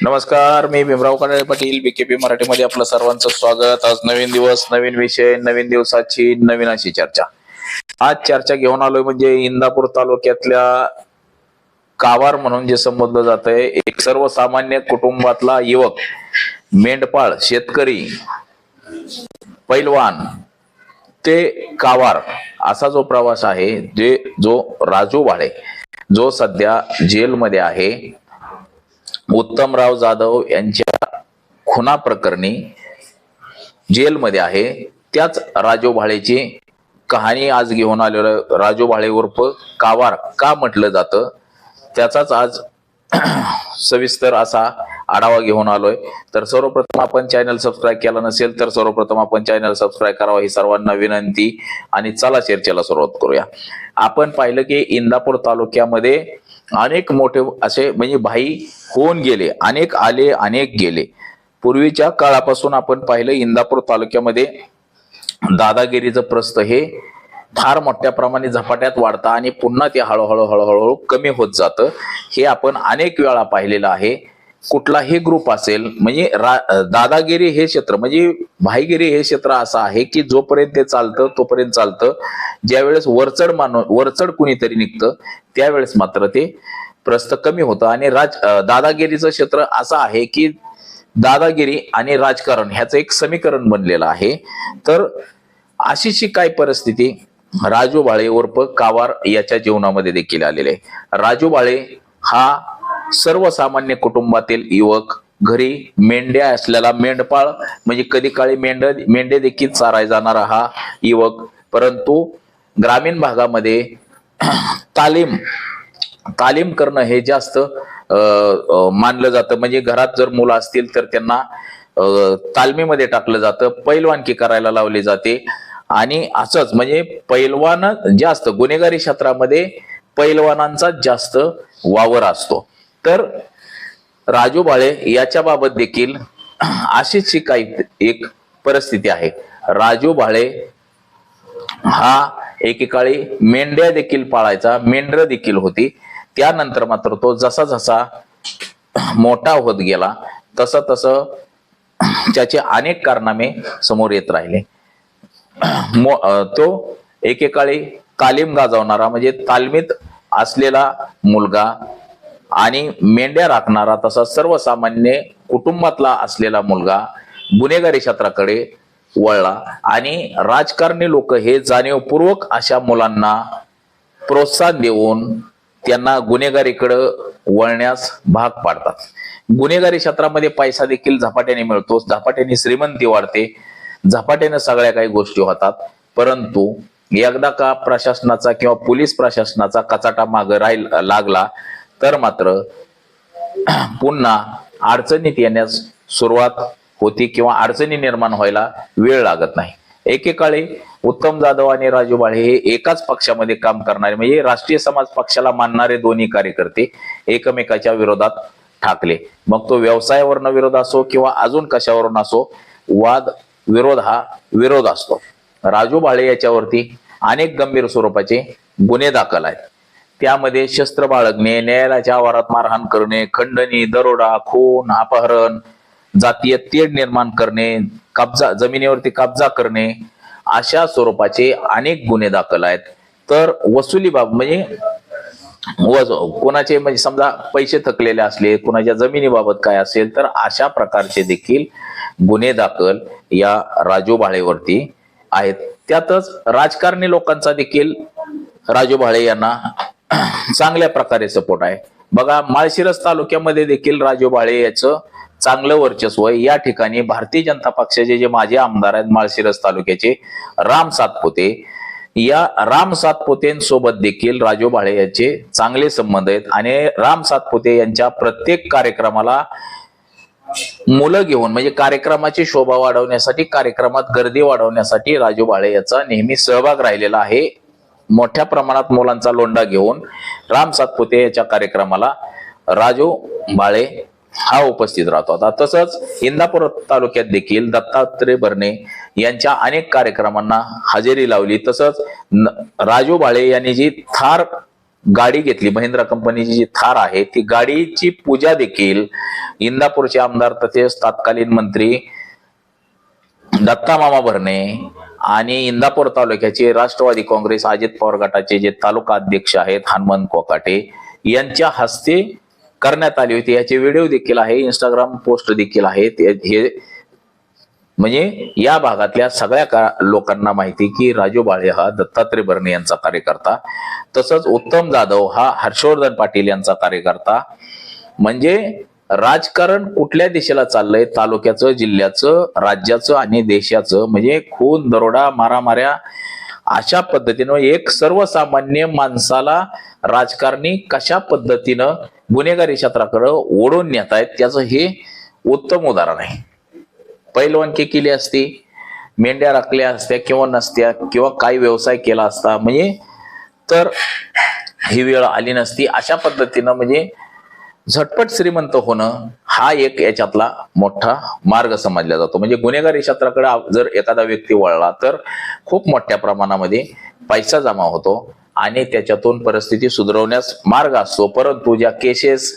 नमस्कार मी भीमराव कडाळे पाटील बीकेपी मराठीमध्ये आपलं सर्वांचं स्वागत. आज नवीन दिवस नवीन विषय नवीन दिवसाची नवीन अशी चर्चा. आज चर्चा घेऊन आलोय म्हणजे इंदापूर तालुक्यातल्या कावार म्हणून जे संबोधलं जात आहे एक सर्वसामान्य कुटुंबातला युवक मेंढपाळ शेतकरी पैलवान ते कावार असा जो प्रवास आहे जे जो राजू भाडे जो सध्या जेलमध्ये आहे उत्तमराव जाधव यांच्या खुना प्रकरणी जेलमध्ये आहे. त्याच राजो भाळेची कहाणी आज घेऊन आलेलं राजो भाळे उर्फ कावार का म्हटलं जातं? त्याचाच आज सविस्तर असा आढावा घेऊन आलोय. तर सर्वप्रथम आपण चॅनल सबस्क्राईब केला नसेल तर सर्वप्रथम आपण चॅनल सबस्क्राईब करावा ही सर्वांना विनंती. आणि चला चर्चेला सुरुवात करूया. आपण पाहिलं की इंदापूर तालुक्यामध्ये अनेक मोठे असे म्हणजे भाई होऊन गेले अनेक आले अनेक गेले. पूर्वीच्या काळापासून आपण पाहिलं इंदापूर तालुक्यामध्ये दादागिरीचं प्रस्त हे फार मोठ्या प्रमाणे झपाट्यात वाढतं आणि पुन्हा ते हळूहळू हळूहळू कमी होत जातं. हे आपण अनेक वेळा पाहिलेलं आहे. कुठलाही ग्रुप असेल म्हणजे रा- दादागिरी हे क्षेत्र म्हणजे भाईगिरी हे क्षेत्र असं आहे की जोपर्यंत ते चालतं तोपर्यंत चालतं. ज्यावेळेस वरचढ मानव वरचढ कुणीतरी निघतं त्यावेळेस मात्र ते प्रस्त कमी होतं. आणि राज दादागिरीचं क्षेत्र असं आहे की दादागिरी आणि राजकारण ह्याचं एक समीकरण बनलेलं आहे. तर अशीची काय परिस्थिती? राजू बाळे उर्फ कावार याच्या जीवनामध्ये देखील आलेले. आहे राजू बाळे हा सर्वसामान्य कुटुंबातील युवक घरी मेंढ्या असलेला मेंढपाळ म्हणजे कधी काळी मेंढ मेंढे देखील चाराय जाणारा हा युवक. परंतु ग्रामीण भागामध्ये तालीम तालीम करणं हे जास्त मानलं जातं. म्हणजे घरात जर मुलं असतील तर त्यांना तालमीमध्ये टाकलं जातं पैलवानकी करायला लावली जाते. आणि असंच म्हणजे पैलवान जास्त गुन्हेगारी क्षेत्रामध्ये पैलवानांचा जास्त वावर असतो. तर राजू बाळे याच्या बाबत देखील अशीच ही काही एक परिस्थिती आहे. राजू बाळे हा एकेकाळी मेंढ्या देखील पाळायचा मेंढर देखील होती. त्यानंतर मात्र तो जसा जसा मोठा होत गेला तसं तसं त्याचे अनेक कारनामे समोर येत राहिले. तो एकेकाळी तालीम गाजवणारा म्हणजे तालमीत असलेला मुलगा आणि मेंढ्या राखणारा तसा सर्वसामान्य कुटुंबातला असलेला मुलगा गुन्हेगारी क्षेत्राकडे वळला. आणि राजकारणी लोक हे जाणीवपूर्वक अशा मुलांना प्रोत्साहन देऊन त्यांना गुन्हेगारीकडं वळण्यास भाग पाडतात. गुन्हेगारी क्षेत्रामध्ये पैसा देखील झपाट्याने मिळतो. झपाट्याने श्रीमंती वाढते. झपाट्याने सगळ्या काही गोष्टी होतात. परंतु एकदा का प्रशासनाचा किंवा पोलीस प्रशासनाचा कचाटा माग राहील लागला तर मात्र पुन्हा अडचणीत येण्यास सुरुवात होती किंवा अडचणी निर्माण व्हायला वेळ लागत नाही. एकेकाळी उत्तम जाधव आणि राजू बाळे हे एकाच पक्षामध्ये काम करणारे म्हणजे राष्ट्रीय समाज पक्षाला मानणारे दोन्ही कार्यकर्ते एकमेकाच्या विरोधात ठाकले. मग तो व्यवसायावरनं विरोध असो किंवा अजून कशावरून असो वाद विरोध हा विरोध असतो. राजू बाळे याच्यावरती अनेक गंभीर स्वरूपाचे गुन्हे दाखल आहेत. त्यामध्ये शस्त्र बाळगणे न्यायालयाच्या आवारात मारहाण करणे खंडणी दरोडा खून अपहरण जातीय तेढ निर्माण करणे कब्जा जमिनीवरती कब्जा करणे अशा स्वरूपाचे अनेक गुन्हे दाखल आहेत. तर वसुलीबाब म्हणजे कोणाचे म्हणजे समजा पैसे थकलेले असले कोणाच्या जमिनीबाबत काय असेल तर अशा प्रकारचे देखील गुन्हे दाखल या राजू भाळेवरती आहेत. त्यातच राजकारणी लोकांचा देखील राजू भाळे यांना चांगल्या प्रकारे सपोर्ट आहे. बघा माळशिरस तालुक्यामध्ये देखील राजू भाळे याचं चांगलं वर्चस्व आहे. या ठिकाणी भारतीय जनता पक्षाचे जे माजी आमदार आहेत माळशिरस तालुक्याचे राम सातपुते या राम सातपुतेंसोबत देखील राजू भाळे यांचे चांगले संबंध आहेत आणि राम सातपुते यांच्या प्रत्येक कार्यक्रमाला मुलं घेऊन म्हणजे कार्यक्रमाची शोभा वाढवण्यासाठी कार्यक्रमात गर्दी वाढवण्यासाठी राजू भाळे याचा नेहमी सहभाग राहिलेला आहे. मोठ्या प्रमाणात मुलांचा लोंढा घेऊन राम सातपुते याच्या कार्यक्रमाला राजू बाळे हा उपस्थित राहतो. आता तसंच इंदापूर तालुक्यात देखील दत्तात्रय भरणे यांच्या अनेक कार्यक्रमांना हजेरी लावली. तसंच न- राजू बाळे यांनी जी थार गाडी घेतली महिंद्रा कंपनीची जी थार आहे ती गाडीची पूजा देखील इंदापूरचे आमदार तसेच तत्कालीन मंत्री दत्ता मामा भरणे आणि इंदापूर तालुक्याचे राष्ट्रवादी काँग्रेस अजित पवार गटाचे जे तालुका अध्यक्ष आहेत हनुमंत कोकाटे यांच्या हस्ते करण्यात आली होती. याचे व्हिडिओ देखील आहे इंस्टाग्राम पोस्ट देखील आहेत. हे- म्हणजे या भागातल्या सगळ्या का- लोकांना माहिती की राजू बाळे हा दत्तात्रय भरणे यांचा कार्यकर्ता तसंच उत्तम जाधव हा हर्षवर्धन पाटील यांचा कार्यकर्ता. म्हणजे राजकारण कुठल्या दिशेला चाललंय? तालुक्याचं जिल्ह्याचं राज्याचं आणि देशाचं? म्हणजे खून दरोडा मारामाऱ्या अशा पद्धतीनं एक सर्वसामान्य माणसाला राजकारणी कशा पद्धतीनं गुन्हेगारी क्षेत्राकडे ओढून नेत आहेत त्याचं हे उत्तम उदाहरण आहे. पैलवानकी केली असती मेंढ्या राखल्या असत्या किंवा नसत्या किंवा काही व्यवसाय केला असता म्हणजे तर ही वेळ आली नसती. अशा पद्धतीनं म्हणजे झटपट श्रीमंत होणं हा एक याच्यातला मोठा मार्ग समजला जातो. म्हणजे गुन्हेगारी क्षेत्राकडे जर एखादा व्यक्ती वळला तर खूप मोठ्या प्रमाणामध्ये पैसा जमा होतो आणि त्याच्यातून परिस्थिती सुधारवण्यास मार्ग असतो. परंतु ज्या केसेस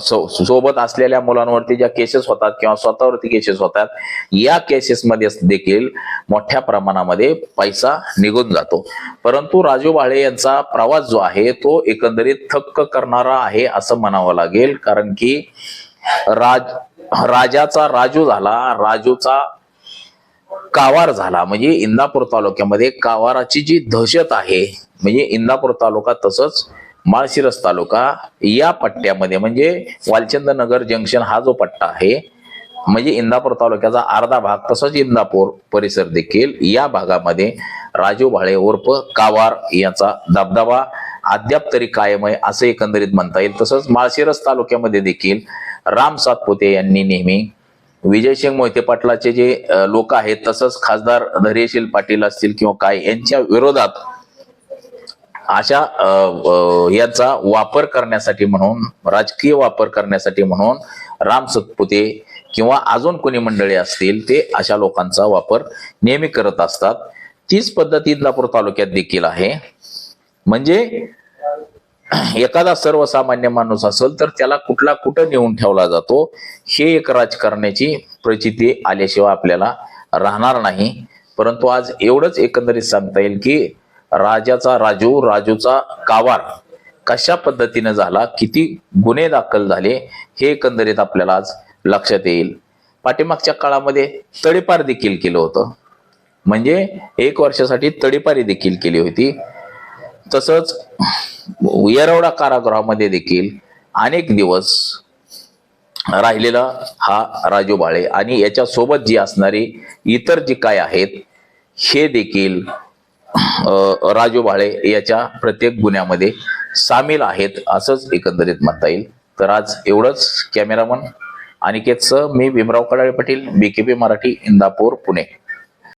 सोबत असलेल्या मुलांवरती ज्या केसेस होतात किंवा स्वतःवरती केसेस होतात या केसेसमध्ये देखील मोठ्या प्रमाणामध्ये पैसा निघून जातो. परंतु राजू बाळे यांचा प्रवास जो आहे तो एकंदरीत थक्क करणारा आहे असं म्हणावं लागेल. कारण की राज राजाचा राजू झाला राजूचा कावार झाला. म्हणजे इंदापूर तालुक्यामध्ये कावाराची जी दहशत आहे म्हणजे इंदापूर तालुका तसंच माळशिरस तालुका या पट्ट्यामध्ये म्हणजे वालचंद नगर जंक्शन हा जो पट्टा आहे म्हणजे इंदापूर तालुक्याचा अर्धा भाग तसंच इंदापूर परिसर देखील या भागामध्ये राजू भाळे उर्फ कावार याचा दबदबा अद्याप तरी कायम आहे असं एकंदरीत म्हणता येईल. तसंच माळशिरस तालुक्यामध्ये देखील राम सातपुते यांनी नेहमी विजयसिंग मोहिते पाटलाचे जे लोक आहेत तसंच खासदार धैर्यशील पाटील असतील किंवा काय यांच्या विरोधात अशा याचा वापर करण्यासाठी म्हणून राजकीय वापर करण्यासाठी म्हणून राम सतपुते किंवा अजून कोणी मंडळी असतील ते अशा लोकांचा वापर नेहमी करत असतात. तीच पद्धत इंदापूर तालुक्यात देखील आहे. म्हणजे एखादा सर्वसामान्य माणूस असेल तर त्याला कुठला कुठं नेऊन ठेवला जातो हे एक राजकारण्याची प्रचिती आल्याशिवाय आपल्याला राहणार नाही. परंतु आज एवढंच एकंदरीत सांगता येईल की राजाचा राजू राजूचा कावार कशा पद्धतीने झाला? किती गुन्हे दाखल झाले? हे एकंदरीत आपल्याला आज लक्षात येईल. पाठीमागच्या काळामध्ये तडीपार देखील केलं होतं. म्हणजे एक वर्षासाठी तडीपारी देखील केली होती. तसंच येरवडा कारागृहामध्ये देखील अनेक दिवस राहिलेला हा राजू बाळे आणि याच्यासोबत जी असणारी इतर जी काय आहेत हे देखील राजू भाळे याच्या प्रत्येक गुन्ह्यामध्ये सामील आहेत असंच एकंदरीत म्हणता येईल. तर आज एवढंच कॅमेरामन अनिकेतसह मी भीमराव कडाळे पाटील बीकेपी मराठी इंदापूर पुणे.